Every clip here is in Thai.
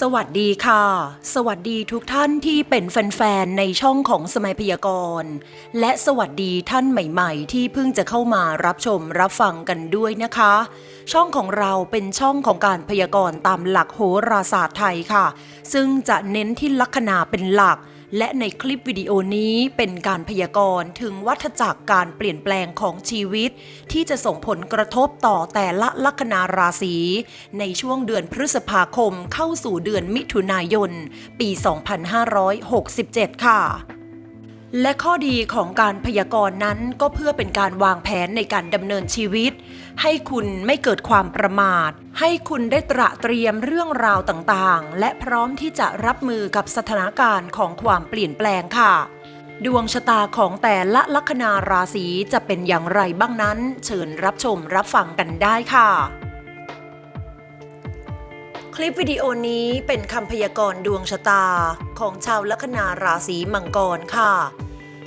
สวัสดีค่ะ สวัสดีทุกท่านที่เป็นแฟนๆ ในช่องของสมัยพยากรณ์ และสวัสดีท่านใหม่ๆ ที่เพิ่งจะเข้ามารับชมรับฟังกันด้วยนะคะ ช่องของเราเป็นช่องของการพยากรณ์ตามหลักโหราศาสตร์ไทยค่ะ ซึ่งจะเน้นที่ลัคนาเป็นหลัก และในคลิปวิดีโอนี้เป็นการพยากรณ์ถึงวัฏจักรการเปลี่ยนแปลงของชีวิต ที่จะส่งผลกระทบต่อแต่ละลัคนาราศี ในช่วงเดือนพฤษภาคมเข้าสู่เดือนมิถุนายน ปี 2567 ค่ะ และข้อดีของการพยากรณ์นั้นก็เพื่อเป็นการวางแผนในการดำเนินชีวิต ให้คุณไม่เกิดความประมาท ให้คุณได้ตระเตรียมเรื่องราวต่างๆ และพร้อมที่จะรับมือกับสถานการณ์ของความเปลี่ยนแปลงค่ะ ดวงชะตาของแต่ละลัคนาราศีจะเป็นอย่างไรบ้างนั้น เชิญรับชมรับฟังกันได้ค่ะ คลิปวิดีโอนี้เป็นคำพยากรณ์ดวงชะตาของชาวลัคนาราศีมังกรค่ะ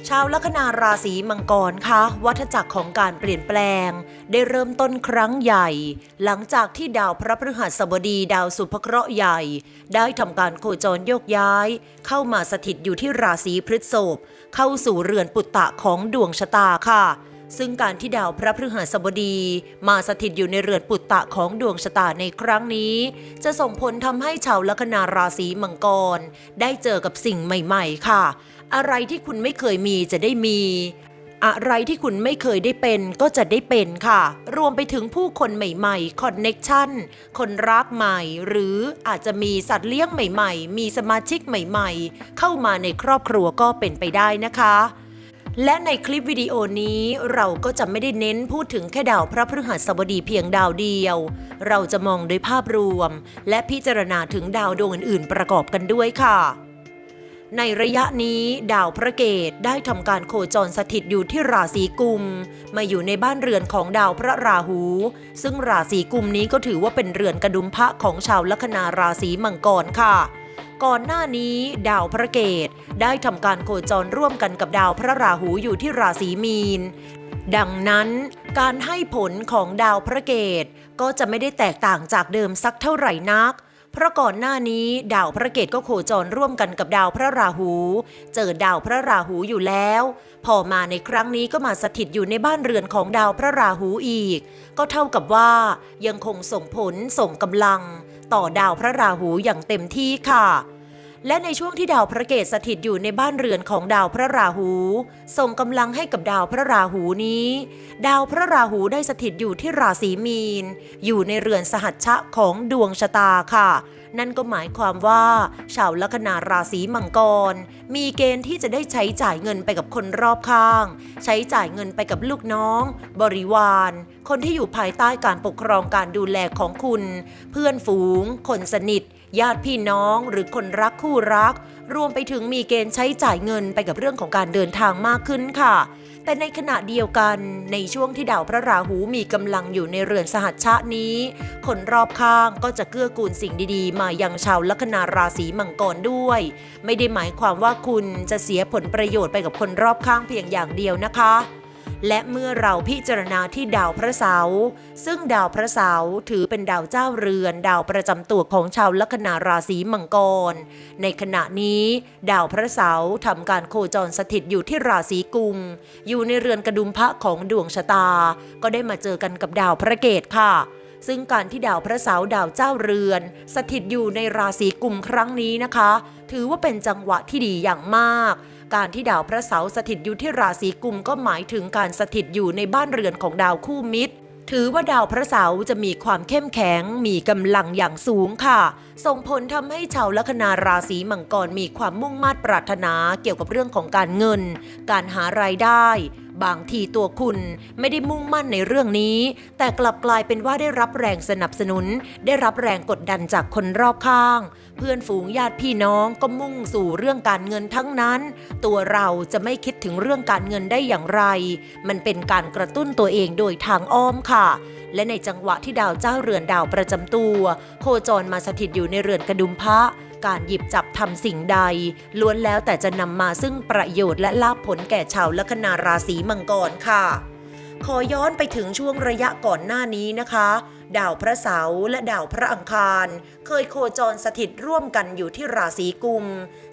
ชาวลัคนาราศีมังกรคะวัฏจักรของการเปลี่ยนแปลง ได้เริ่มต้นครั้งใหญ่ หลังจากที่ดาวพระพฤหัสบดีดาวสุภเคราะห์ใหญ่ ได้ทำการโคจรโยกย้าย เข้ามาสถิตอยู่ที่ราศีพฤษภเข้าสู่เรือนปุตตะของดวงชะตาค่ะ ซึ่งการที่ดาวพระพฤหัสบดี มาสถิตอยู่ในเรือนปุตตะของดวงชะตาในครั้งนี้ จะส่งผลทำให้ชาวลัคนาราศีมังกร ได้เจอกับสิ่งใหม่ๆ ค่ะ อะไรที่คุณไม่เคยมีจะได้มี อะไรที่คุณไม่เคยได้เป็นก็จะได้เป็นค่ะ รวมไปถึงผู้คนใหม่ๆคอนเน็กชันคนรักใหม่ หรืออาจจะมีสัตว์เลี้ยงใหม่ ๆ มีสมาชิกใหม่ ๆ เข้ามาในครอบครัวก็เป็นไปได้นะคะ และในคลิปวิดีโอนี้เราก็จะไม่ได้เน้นพูดถึงแค่ดาวพระพฤหัสบดีเพียงดาวเดียว เราจะมองโดยภาพรวม และพิจารณาถึงดาวดวงอื่นๆ ประกอบกันด้วยค่ะ ในระยะนี้ดาวพระเกตได้ทำการโคจรสถิตอยู่ที่ราศีกุม มาอยู่ในบ้านเรือนของดาวพระราหู ซึ่งราศีกุมนี้ก็ถือว่าเป็นเรือนกระดุมพระของชาวลัคนาราศีมังกรค่ะ ก่อนหน้านี้ ดาวพระเกตได้ทำการโคจรร่วมกันกับดาวพระราหูอยู่ที่ราศีมีน ดังนั้นการให้ผลของดาวพระเกตก็จะไม่ได้แตกต่างจากเดิมสักเท่าไหร่นัก เพราะก่อนหน้านี้ดาวพระเกตก็โคจรร่วมกันกับดาวพระราหู เจอดาวพระราหูอยู่แล้ว พอมาในครั้งนี้ก็มาสถิตอยู่ในบ้านเรือนของดาวพระราหูอีก ก็เท่ากับว่ายังคงส่งผลส่งกำลัง ต่อดาวพระราหูอย่างเต็มที่ค่ะ และในช่วงที่ดาวพระเกตสถิตอยู่ในบ้านเรือนของดาวพระราหู ส่งกำลังให้กับดาวพระราหูนี้ ดาวพระราหูได้สถิตอยู่ที่ราศีมีน อยู่ในเรือนสหัชชะของดวงชะตาค่ะ นั่นก็หมายความว่า ชาวลัคนาราศีมังกร มีเกณฑ์ที่จะได้ใช้จ่ายเงินไปกับคนรอบข้าง ใช้จ่ายเงินไปกับลูกน้อง บริวาร คนที่อยู่ภายใต้การปกครองการดูแลของคุณ เพื่อนฝูง คนสนิท ญาติพี่น้อง หรือคนรักคู่รัก รวมไปถึงมีเกณฑ์ใช้จ่ายเงินไปกับเรื่องของการเดินทางมากขึ้นค่ะ แต่ในขณะเดียวกันในช่วงที่ดาวพระราหูมีกำลังอยู่ในเรือนสหัชชะนี้ คนรอบข้างก็จะเกื้อกูลสิ่งดีๆ มายังชาวลัคนาราศีมังกรด้วย ไม่ได้หมายความว่าคุณจะเสียผลประโยชน์ไปกับคนรอบข้างเพียงอย่างเดียวนะคะ และเมื่อเราพิจารณาที่ดาวพระเสาร์ซึ่งดาวพระเสาร์ถือเป็นดาวเจ้าเรือน ดาวประจำตัวของชาวลัคนาราศีมังกร ในขณะนี้ ดาวพระเสาร์ทำการโคจรสถิตอยู่ที่ราศีกุม อยู่ในเรือนกระดุมพระของดวงชะตา ก็ได้มาเจอกันกับดาวพระเกตค่ะซึ่งการที่ดาวพระเสาร์ดาวเจ้าเรือน สถิตอยู่ในราศีกุมครั้งนี้นะคะ ถือว่าเป็นจังหวะที่ดีอย่างมาก การที่ดาวพระเสาร์สถิตอยู่ที่ราศีกุมก็หมายถึงการสถิตอยู่ในบ้านเรือนของดาวคู่มิตร ถือว่าดาวพระเสาร์จะมีความเข้มแข็ง มีกำลังอย่างสูงค่ะ ส่งผลทำให้ชาวลัคนาราศีมังกรมีความมุ่งมั่นปรารถนาเกี่ยวกับเรื่องของการเงิน การหารายได้บางทีตัวคุณไม่ได้มุ่งมั่นในเรื่องนี้ แต่กลับกลายเป็นว่าได้รับแรงสนับสนุน ได้รับแรงกดดันจากคนรอบข้าง เพื่อนฝูงญาติพี่น้องก็มุ่งสู่เรื่องการเงินทั้งนั้น ตัวเราจะไม่คิดถึงเรื่องการเงินได้อย่างไร มันเป็นการกระตุ้นตัวเองโดยทางอ้อมค่ะ และในจังหวะที่ดาวเจ้าเรือนดาวประจำตัว โคจรมาสถิตอยู่ในเรือนกระดุมพระการหยิบจับทำสิ่งใด ล้วนแล้วแต่จะนำมาซึ่งประโยชน์และลาภผลแก่ชาวลัคนาราศีมังกรค่ะ ขอย้อนไปถึงช่วงระยะก่อนหน้านี้นะคะ ดาวพระเสาร์และดาวพระอังคาร เคยโคจรสถิตร่วมกันอยู่ที่ราศีกุม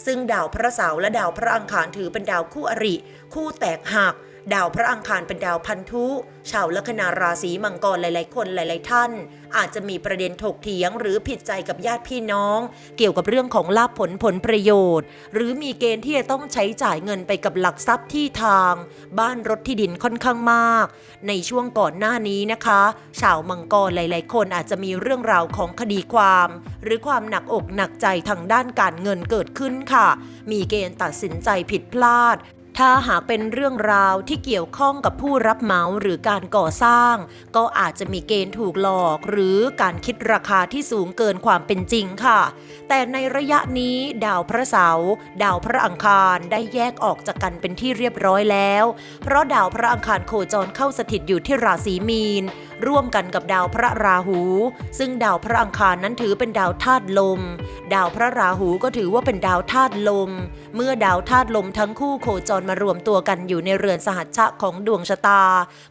ซึ่งดาวพระเสาร์และดาวพระอังคารถือเป็นดาวคู่อริ คู่แตกหัก ดาวพระอังคารเป็นดาวพันธุ ชาวลัคนาราศีมังกรหลาย ๆ คนหลาย ๆ ท่าน อาจจะมีประเด็นถกเถียง หรือผิดใจกับญาติพี่น้อง เกี่ยวกับเรื่องของลาภผลผลประโยชน์ หรือมีเกณฑ์ที่จะต้องใช้จ่ายเงินไปกับหลักทรัพย์ที่ทาง บ้านรถที่ดินค่อนข้างมาก ในช่วงก่อนหน้านี้นะคะ ชาวมังกรหลาย ๆ คนอาจจะมีเรื่องราวของคดีความ หรือความหนักอกหนักใจทางด้านการเงินเกิดขึ้นค่ะ มีเกณฑ์ตัดสินใจผิดพลาด ถ้าหากเป็นเรื่องราวที่เกี่ยวข้องกับผู้รับเหมาหรือการก่อสร้าง ก็อาจจะมีเกณฑ์ถูกหลอก หรือการคิดราคาที่สูงเกินความเป็นจริงค่ะ แต่ในระยะนี้ดาวพระเสาร์ดาวพระอังคารได้แยกออกจากกันเป็นที่เรียบร้อยแล้ว เพราะดาวพระอังคารโคจรเข้าสถิตอยู่ที่ราศีมีน ร่วมกันกับดาวพระราหู ซึ่งดาวพระอังคารนั้นถือเป็นดาวธาตุลม ดาวพระราหูก็ถือว่าเป็นดาวธาตุลม เมื่อดาวธาตุลมทั้งคู่โคจรมารวมตัวกันอยู่ในเรือนสหัชชะของดวงชะตา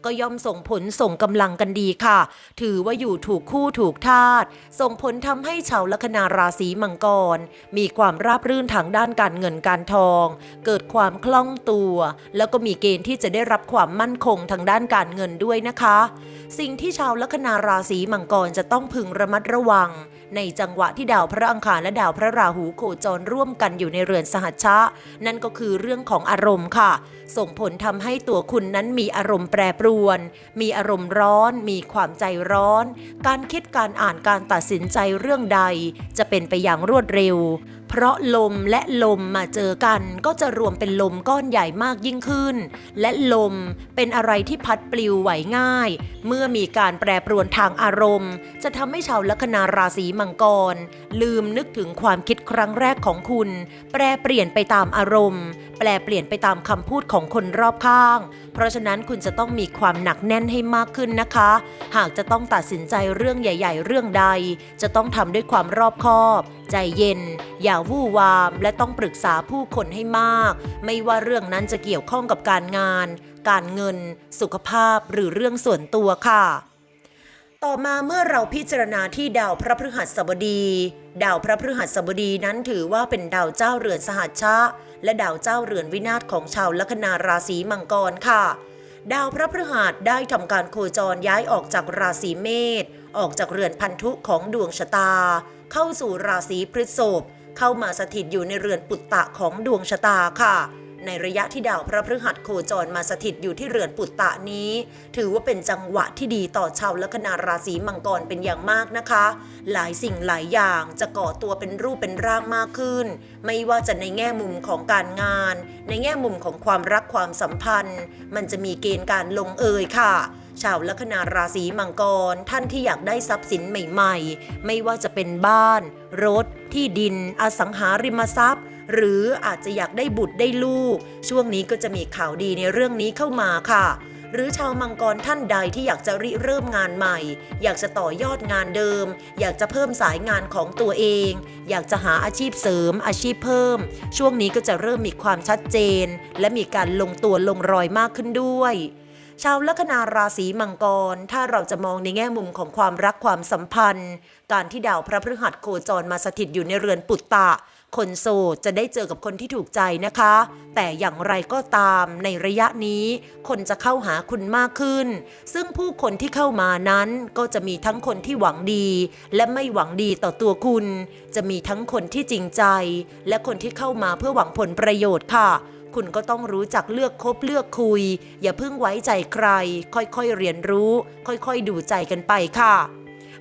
ก็ย่อมส่งผลส่งกำลังกันดีค่ะ ถือว่าอยู่ถูกคู่ถูกธาตุส่งผลทำให้ชาวลัคนาราศีมังกร มีความราบรื่นทางด้านการเงินการทอง เกิดความคล่องตัว แล้วก็มีเกณฑ์ที่จะได้รับความมั่นคงทางด้านการเงินด้วยนะคะ สิ่งที่ที่ชาวลัคนาราศีมังกรจะต้องพึงระมัดระวัง ในจังหวะที่ดาวพระอังคารและดาวพระราหูโคจรร่วมกันอยู่ในเรือนสหัชชะ นั่นก็คือเรื่องของอารมณ์ค่ะ ส่งผลทำให้ตัวคุณนั้นมีอารมณ์แปรปรวน มีอารมณ์ร้อน มีความใจร้อน การคิดการอ่านการตัดสินใจเรื่องใด จะเป็นไปอย่างรวดเร็ว เพราะลมและลมมาเจอกัน ก็จะรวมเป็นลมก้อนใหญ่มากยิ่งขึ้น และลมเป็นอะไรที่พัดปลิวไหวง่าย เมื่อมีการแปรปรวนทางอารมณ์ จะทำให้ชาวลัคนาราศีมังกร ลืมนึกถึงความคิดครั้งแรกของคุณ แปรเปลี่ยนไปตามอารมณ์ แปลเปลี่ยนไปตามคำพูดของคนรอบข้าง เพราะฉะนั้นคุณจะต้องมีความหนักแน่นให้มากขึ้นนะคะ หากจะต้องตัดสินใจเรื่องใหญ่ ๆ เรื่องใด จะต้องทำด้วยความรอบคอบใจเย็น อย่าวู่วาม และต้องปรึกษาผู้คนให้มาก ไม่ว่าเรื่องนั้นจะเกี่ยวข้องกับการงาน การเงิน สุขภาพหรือเรื่องส่วนตัวค่ะ ต่อมาเมื่อเราพิจารณาที่ดาวพระพฤหัสบดี ดาวพระพฤหัสบดีนั้นถือว่าเป็นดาวเจ้าเรือนสหัชชะ และดาวเจ้าเรือนวินาศของชาวลัคนาราศีมังกรค่ะ ดาวพระพฤหัสได้ทำการโคจรย้ายออกจากราศีเมษออกจากเรือนพันธุของดวงชะตา เข้าสู่ราศีพฤษภเข้ามาสถิตอยู่ในเรือนปุตตะของดวงชะตาค่ะ ในระยะที่ดาวพระพฤหัสโคจรมาสถิตอยู่ที่เรือนปุตตะนี้ ถือว่าเป็นจังหวะที่ดีต่อชาวลัคนาราศีมังกรเป็นอย่างมากนะคะ หลายสิ่งหลายอย่างจะก่อตัวเป็นรูปเป็นร่างมากขึ้น ไม่ว่าจะในแง่มุมของการงาน ในแง่มุมของความรักความสัมพันธ์ มันจะมีเกณฑ์การลงเอยค่ะ ชาวลัคนาราศีมังกร ท่านที่อยากได้ทรัพย์สินใหม่ ๆ ไม่ว่าจะเป็นบ้าน รถ ที่ดิน อสังหาริมทรัพย์ หรืออาจจะอยากได้บุตรได้ลูก ช่วงนี้ก็จะมีข่าวดีในเรื่องนี้เข้ามาค่ะหรือชาวมังกรท่านใดที่อยากจะริเริ่มงานใหม่ อยากจะต่อยอดงานเดิม อยากจะเพิ่มสายงานของตัวเอง อยากจะหาอาชีพเสริม อาชีพเพิ่ม ช่วงนี้ก็จะเริ่มมีความชัดเจน และมีการลงตัวลงรอยมากขึ้นด้วย ชาวลัคนาราศีมังกร ถ้าเราจะมองในแง่มุมของความรักความสัมพันธ์ การที่ดาวพระพฤหัสโคจรมาสถิตอยู่ในเรือนปุตตะ คนโสดจะได้เจอกับคนที่ถูกใจนะคะ แต่อย่างไรก็ตามในระยะนี้ คนจะเข้าหาคุณมากขึ้น ซึ่งผู้คนที่เข้ามานั้นก็จะมีทั้งคนที่หวังดี และไม่หวังดีต่อตัวคุณ จะมีทั้งคนที่จริงใจ และคนที่เข้ามาเพื่อหวังผลประโยชน์ค่ะ คุณก็ต้องรู้จักเลือกคบเลือกคุย อย่าเพิ่งไว้ใจใคร ค่อยๆเรียนรู้ ค่อยๆดูใจกันไปค่ะ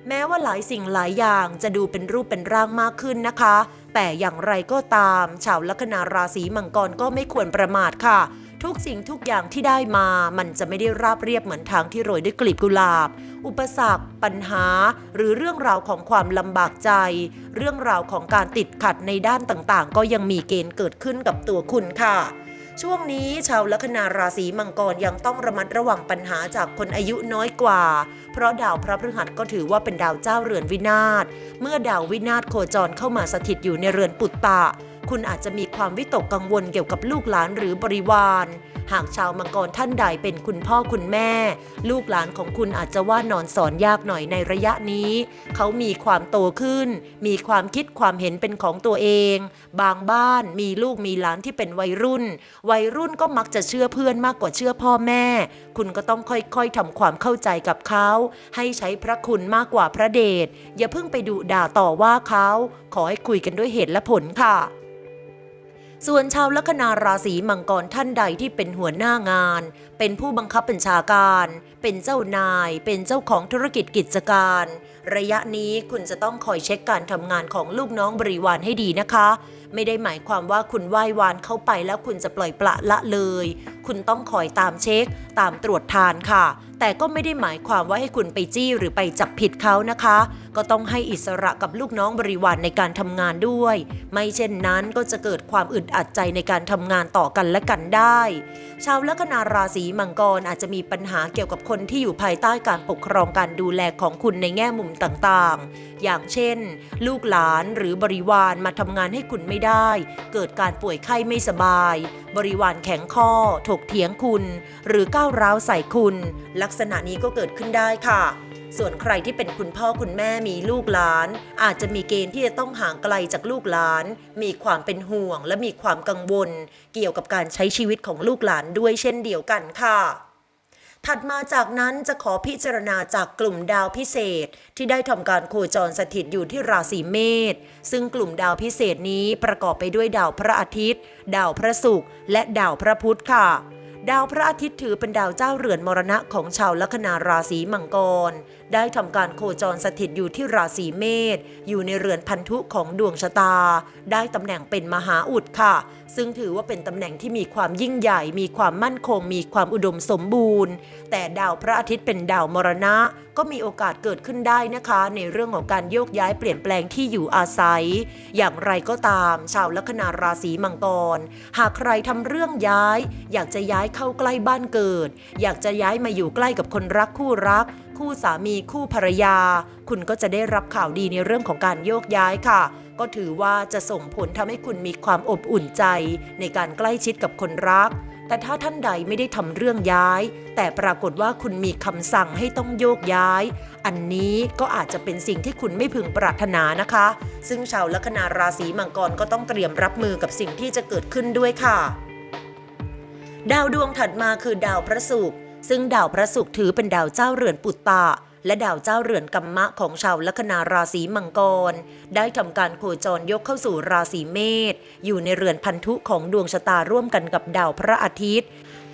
แม้ว่าหลายสิ่งหลายอย่างจะดูเป็นรูปเป็นร่างมากขึ้นนะคะ แต่อย่างไรก็ตาม ชาวลัคนาราศีมังกรก็ไม่ควรประมาทค่ะทุกสิ่งทุกอย่างที่ได้มา มันจะไม่ได้ราบเรียบเหมือนทางที่โรยด้วยกลีบกุหลาบ อุปสรรค ปัญหา หรือเรื่องราวของความลำบากใจ เรื่องราวของการติดขัดในด้านต่างๆ ก็ยังมีเกณฑ์เกิดขึ้นกับตัวคุณค่ะ ช่วงนี้ชาวลัคนาราศีมังกรยังต้องระมัดระวังปัญหาจากคนอายุน้อยกว่า เพราะดาวพระพฤหัสก็ถือว่าเป็นดาวเจ้าเรือนวินาศ เมื่อดาววินาศโคจรเข้ามาสถิตอยู่ในเรือนปุตตะ คุณอาจจะมีความวิตกกังวลเกี่ยวกับลูกหลานหรือบริวาร หากชาวมังกรท่านใดเป็นคุณพ่อคุณแม่ ลูกหลานของคุณอาจจะว่านอนสอนยากหน่อยในระยะนี้ เขามีความโตขึ้น มีความคิดความเห็นเป็นของตัวเอง บางบ้านมีลูกมีหลานที่เป็นวัยรุ่น วัยรุ่นก็มักจะเชื่อเพื่อนมากกว่าเชื่อพ่อแม่ คุณก็ต้องค่อยๆทำความเข้าใจกับเขา ให้ใช้พระคุณมากกว่าพระเดชอย่าเพิ่งไปดุด่าต่อว่าเขา ขอให้คุยกันด้วยเหตุและผลค่ะ ส่วนชาวลัคนาราศีมังกรท่านใดที่เป็นหัวหน้างาน เป็นผู้บังคับบัญชาการ เป็นเจ้านาย เป็นเจ้าของธุรกิจกิจการ ระยะนี้คุณจะต้องคอยเช็คการทำงานของลูกน้องบริวารให้ดีนะคะ ไม่ได้หมายความว่าคุณไหว้วานเข้าไปแล้วคุณจะปล่อยปละละเลย คุณต้องคอยตามเช็ค ตามตรวจทานค่ะ แต่ก็ไม่ได้หมายความว่าให้คุณไปจี้หรือไปจับผิดเขานะคะ ก็ต้องให้อิสระกับลูกน้องบริวารในการทำงานด้วย ไม่เช่นนั้นก็จะเกิดความอึดอัดใจในการทำงานต่อกันและกันได้ ชาวลัคนาราศีมังกรอาจจะมีปัญหาเกี่ยวกับคนที่อยู่ภายใต้การปกครองการดูแลของคุณในแง่มุมต่างๆ อย่างเช่น ลูกหลานหรือบริวารมาทำงานให้คุณไม่ได้ เกิดการป่วยไข้ไม่สบาย บริวารแข็งข้อ ถกเถียงคุณ หรือก้าวร้าวใส่คุณลักษณะนี้ก็เกิดขึ้นได้ค่ะ ส่วนใครที่เป็นคุณพ่อคุณแม่มีลูกหลาน อาจจะมีเกณฑ์ที่จะต้องห่างไกลจากลูกหลาน มีความเป็นห่วง และมีความกังวล เกี่ยวกับการใช้ชีวิตของลูกหลานด้วยเช่นเดียวกันค่ะถัดมาจากนั้นจะขอพิจารณาจากกลุ่มดาวพิเศษ ที่ได้ทำการโคจรสถิตอยู่ที่ราศีเมษซึ่งกลุ่มดาวพิเศษนี้ประกอบไปด้วยดาวพระอาทิตย์ ดาวพระศุกร์และดาวพระพุธค่ะ ดาวพระอาทิตย์ถือเป็นดาวเจ้าเรือนมรณะของชาวลัคนาราศีมังกร ได้ทำการโคจรสถิตอยู่ที่ราศีเมษอยู่ในเรือนพันธุของดวงชะตา ได้ตำแหน่งเป็นมหาอุดค่ะ ซึ่งถือว่าเป็นตำแหน่งที่มีความยิ่งใหญ่ มีความมั่นคง มีความอุดมสมบูรณ์ แต่ดาวพระอาทิตย์เป็นดาวมรณะ ก็มีโอกาสเกิดขึ้นได้นะคะ ในเรื่องของการโยกย้ายเปลี่ยนแปลงที่อยู่อาศัย อย่างไรก็ตาม ชาวลัคนาราศีมังกร หากใครทำเรื่องย้าย อยากจะย้ายเข้าใกล้บ้านเกิด อยากจะย้ายมาอยู่ใกล้กับคนรักคู่รักคู่สามีคู่ภรรยา คุณก็จะได้รับข่าวดีในเรื่องของการโยกย้ายค่ะ ก็ถือว่าจะส่งผลทำให้คุณมีความอบอุ่นใจ ในการใกล้ชิดกับคนรัก แต่ถ้าท่านใดไม่ได้ทำเรื่องย้าย แต่ปรากฏว่าคุณมีคำสั่งให้ต้องโยกย้าย อันนี้ก็อาจจะเป็นสิ่งที่คุณไม่พึงปรารถนานะคะ ซึ่งชาวลัคนาราศีมังกรก็ต้องเตรียมรับมือกับสิ่งที่จะเกิดขึ้นด้วยค่ะ ดาวดวงถัดมาคือดาวพระศุกร์ ซึ่งดาวพระศุกร์ถือเป็นดาวเจ้าเรือนปุตตะ และดาวเจ้าเรือนกัมมะของชาวลัคนาราศีมังกร ได้ทำการโคจรยกเข้าสู่ราศีเมษอยู่ในเรือนพันธุของดวงชะตาร่วมกันกับดาวพระอาทิตย์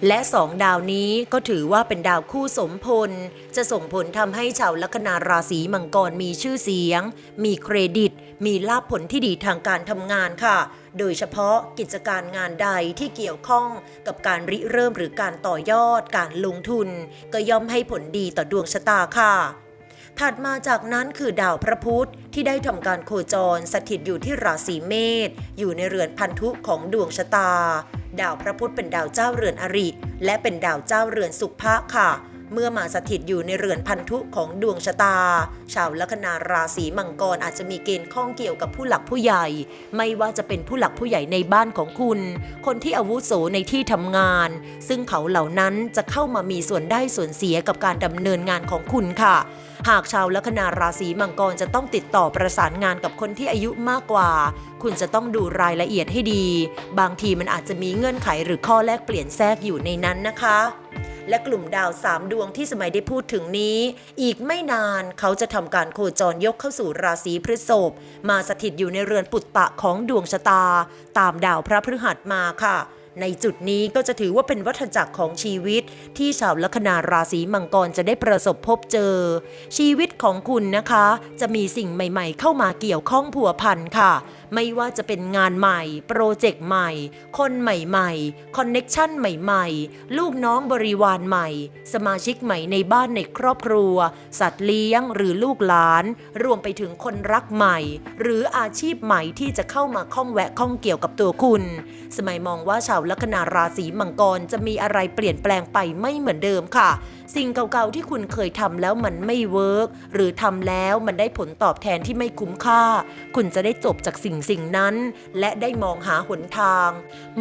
และสองดาวนี้ก็ถือว่าเป็นดาวคู่สมพล จะส่งผลทำให้ชาวลัคนาราศีมังกรมีชื่อเสียง มีเครดิต มีลาภผลที่ดีทางการทำงานค่ะ โดยเฉพาะกิจการงานใดที่เกี่ยวข้องกับการริเริ่มหรือการต่อยอดการลงทุน ก็ย่อมให้ผลดีต่อดวงชะตาค่ะ ถัดมาจากนั้นคือดาวพระพุธที่ได้ทำการโคจรสถิตอยู่ที่ราศีเมษอยู่ในเรือนพันธุของดวงชะตา ดาวพระพุธเป็นดาวเจ้าเรือนอริ และเป็นดาวเจ้าเรือนสุภะค่ะ เมื่อมาสถิตอยู่ในเรือนพันธุของดวงชะตา ชาวลัคนาราศีมังกรอาจจะมีเกณฑ์ข้องเกี่ยวกับผู้หลักผู้ใหญ่ ไม่ว่าจะเป็นผู้หลักผู้ใหญ่ในบ้านของคุณ คนที่อาวุโสในที่ทำงาน ซึ่งเขาเหล่านั้นจะเข้ามามีส่วนได้ส่วนเสียกับการดำเนินงานของคุณค่ะ หากชาวลัคนาราศีมังกรจะต้องติดต่อประสานงานกับคนที่อายุมากกว่า คุณจะต้องดูรายละเอียดให้ดี บางทีมันอาจจะมีเงื่อนไขหรือข้อแลกเปลี่ยนแทรกอยู่ในนั้นนะคะ และกลุ่มดาวสามดวงที่สมัยได้พูดถึงนี้ อีกไม่นานเขาจะทำการโคจรยกเข้าสู่ราศีพฤษภมาสถิตอยู่ในเรือนปุตตะของดวงชะตา ตามดาวพระพฤหัสมาค่ะในจุดนี้ก็จะถือว่าเป็นวัฏจักรของชีวิต ที่ชาวลัคนาราศีมังกรจะได้ประสบพบเจอ ชีวิตของคุณนะคะ จะมีสิ่งใหม่ ๆ เข้ามาเกี่ยวข้องผัวพันค่ะ ไม่ว่าจะเป็นงานใหม่ โปรเจกต์ใหม่ คนใหม่ๆ คอนเน็กชันใหม่ๆ ลูกน้องบริวารใหม่ สมาชิกใหม่ในบ้านในครอบครัว สัตว์เลี้ยงหรือลูกหลาน รวมไปถึงคนรักใหม่ หรืออาชีพใหม่ที่จะเข้ามาข้องแวะข้องเกี่ยวกับตัวคุณ สมัยมองว่าชาวลัคนาราศีมังกรจะมีอะไรเปลี่ยนแปลงไปไม่เหมือนเดิมค่ะ สิ่งเก่าๆที่คุณเคยทำแล้วมันไม่เวิร์กหรือทำแล้วมันได้ผลตอบแทนที่ไม่คุ้มค่า คุณจะได้จบจากสิ่งสิ่งนั้น และได้มองหาหนทาง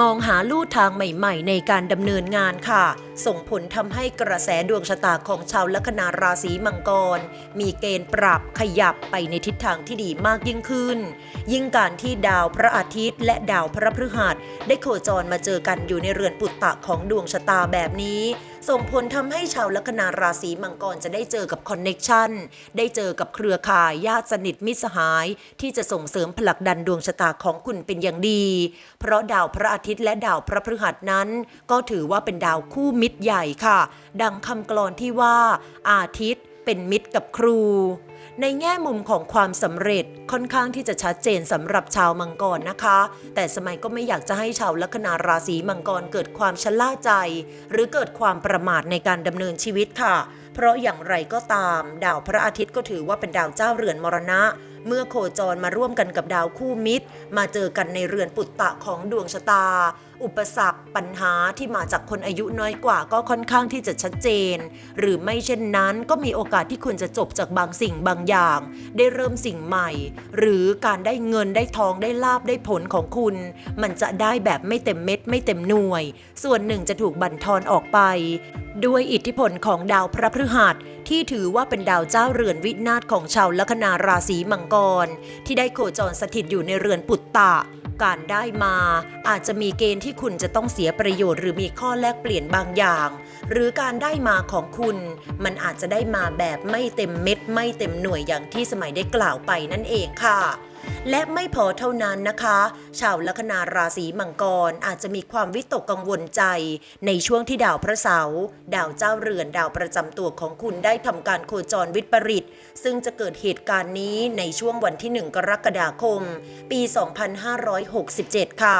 มองหาลู่ทางใหม่ๆ ในการดำเนินงานค่ะ ส่งผลทำให้กระแสดวงชะตาของชาวลัคนาราศีมังกร มีเกณฑ์ปรับขยับไปในทิศทางที่ดีมากยิ่งขึ้น ยิ่งการที่ดาวพระอาทิตย์ และดาวพระพฤหัสได้โคจรมาเจอกันอยู่ในเรือนปุตตะของดวงชะตาแบบนี้ ส่งผลทำให้ชาวลัคนาราศีมังกรจะได้เจอกับคอนเน็กชันได้เจอกับเครือข่ายญาติสนิทมิตรสหาย ที่จะส่งเสริมผลักดันดวงชะตาของคุณเป็นอย่างดี เพราะดาวพระอาทิตย์และดาวพระพฤหัสนั้น ก็ถือว่าเป็นดาวคู่มิตรใหญ่ค่ะ ดังคำกลอนที่ว่าอาทิตย์ เป็นมิตรกับครู ในแง่มุมของความสำเร็จค่อนข้างที่จะชัดเจนสำหรับชาวมังกรนะคะ แต่สมัยก็ไม่อยากจะให้ชาวลัคนาราศีมังกรเกิดความชะล่าใจ หรือเกิดความประมาทในการดำเนินชีวิตค่ะ เพราะอย่างไรก็ตาม ดาวพระอาทิตย์ก็ถือว่าเป็นดาวเจ้าเรือนมรณะเมื่อโคจรมาร่วมกันกับดาวคู่มิตร มาเจอกันในเรือนปุตตะของดวงชะตา อุปสรรคปัญหาที่มาจากคนอายุน้อยกว่าก็ค่อนข้างที่จะชัดเจน หรือไม่เช่นนั้นก็มีโอกาสที่คุณจะจบจากบางสิ่งบางอย่าง ได้เริ่มสิ่งใหม่ หรือการได้เงินได้ทองได้ลาบได้ผลของคุณ มันจะได้แบบไม่เต็มเม็ด ไม่เต็มหน่วย ส่วนหนึ่งจะถูกบั่นทอนออกไป ด้วยอิทธิพลของดาวพระพฤหัสที่ถือว่าเป็นดาวเจ้าเรือนวินาศของชาวลัคนาราศีมังกร ที่ได้โคจรสถิตอยู่ในเรือนปุตตะ การได้มา อาจจะมีเกณฑ์ที่คุณจะต้องเสียประโยชน์หรือมีข้อแลกเปลี่ยนบางอย่าง หรือการได้มาของคุณ มันอาจจะได้มาแบบไม่เต็มเม็ด ไม่เต็มหน่วยอย่างที่สมัยได้กล่าวไปนั่นเองค่ะ และไม่พอเท่านั้นนะคะ ชาวลัคนาราศีมังกรอาจจะมีความวิตกกังวลใจ ในช่วงที่ดาวพระเสาร์ดาวเจ้าเรือนดาวประจำตัวของคุณได้ทำการโคจรวิปริต ซึ่งจะเกิดเหตุการณ์นี้ในช่วงวันที่ 1 กรกฎาคม ปี 2567 ค่ะ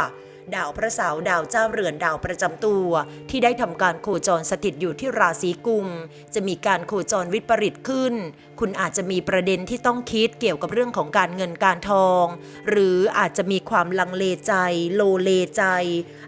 ดาวพระเสาร์ดาวเจ้าเรือนดาวประจำตัว ที่ได้ทำการโคจรสถิตอยู่ที่ราศีกุม จะมีการโคจรวิปริตขึ้น คุณอาจจะมีประเด็นที่ต้องคิดเกี่ยวกับเรื่องของการเงินการทอง หรืออาจจะมีความลังเลใจ โลเลใจ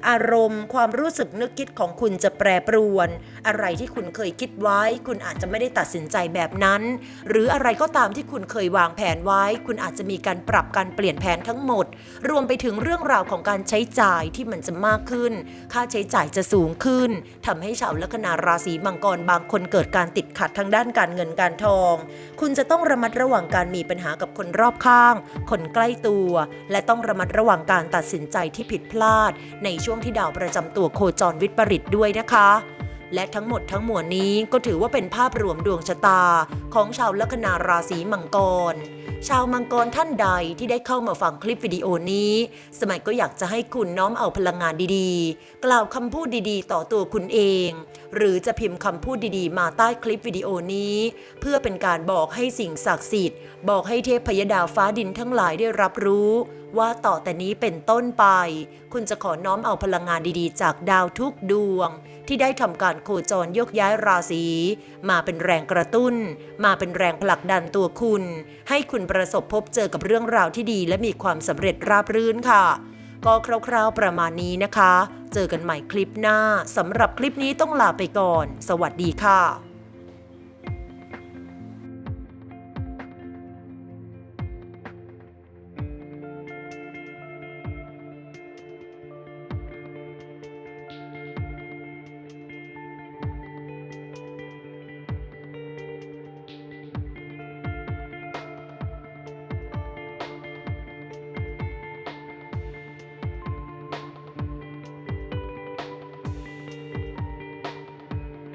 อารมณ์ ความรู้สึกนึกคิดของคุณจะแปรปรวน อะไรที่คุณเคยคิดไว้ คุณอาจจะไม่ได้ตัดสินใจแบบนั้น หรืออะไรก็ตามที่คุณเคยวางแผนไว้ คุณอาจจะมีการปรับการเปลี่ยนแผนทั้งหมด รวมไปถึงเรื่องราวของการใช้จ่ายที่มันจะมากขึ้น ค่าใช้จ่ายจะสูงขึ้นทำให้ชาวลัคนาราศีมังกรบางคนเกิดการติดขัดทางด้านการเงินการทองคุณจะต้องระมัดระวังการมีปัญหากับคนรอบข้าง คนใกล้ตัว และต้องระมัดระวังการตัดสินใจที่ผิดพลาด ในช่วงที่ดาวประจำตัวโคจรวิปริตด้วยนะคะ และทั้งหมดทั้งมวลนี้ก็ถือว่าเป็นภาพรวมดวงชะตาของชาวลัคนาราศีมังกร ชาวมังกรท่านใดที่ได้เข้ามาฟังคลิปวิดีโอนี้ สมัยก็อยากจะให้คุณน้อมเอาพลังงานดีๆ กล่าวคำพูดดีๆ ต่อตัวคุณเอง หรือจะพิมพ์คำพูดดีๆ มาใต้คลิปวิดีโอนี้ เพื่อเป็นการบอกให้สิ่งศักดิ์สิทธิ์ บอกให้เทพพยดาฟ้าดินทั้งหลายได้รับรู้ว่าต่อแต่นี้เป็นต้นไป คุณจะขอน้อมเอาพลังงานดีๆ จากดาวทุกดวง ที่ได้ทำการโคจรยกย้ายราศีมาเป็นแรงกระตุ้น มาเป็นแรงผลักดันตัวคุณ ให้คุณประสบพบเจอกับเรื่องราวที่ดี และมีความสำเร็จราบรื่นค่ะ ก็คร่าวๆประมาณนี้นะคะ เจอกันใหม่คลิปหน้าสำหรับคลิปนี้ต้องลาไปก่อน สวัสดีค่ะ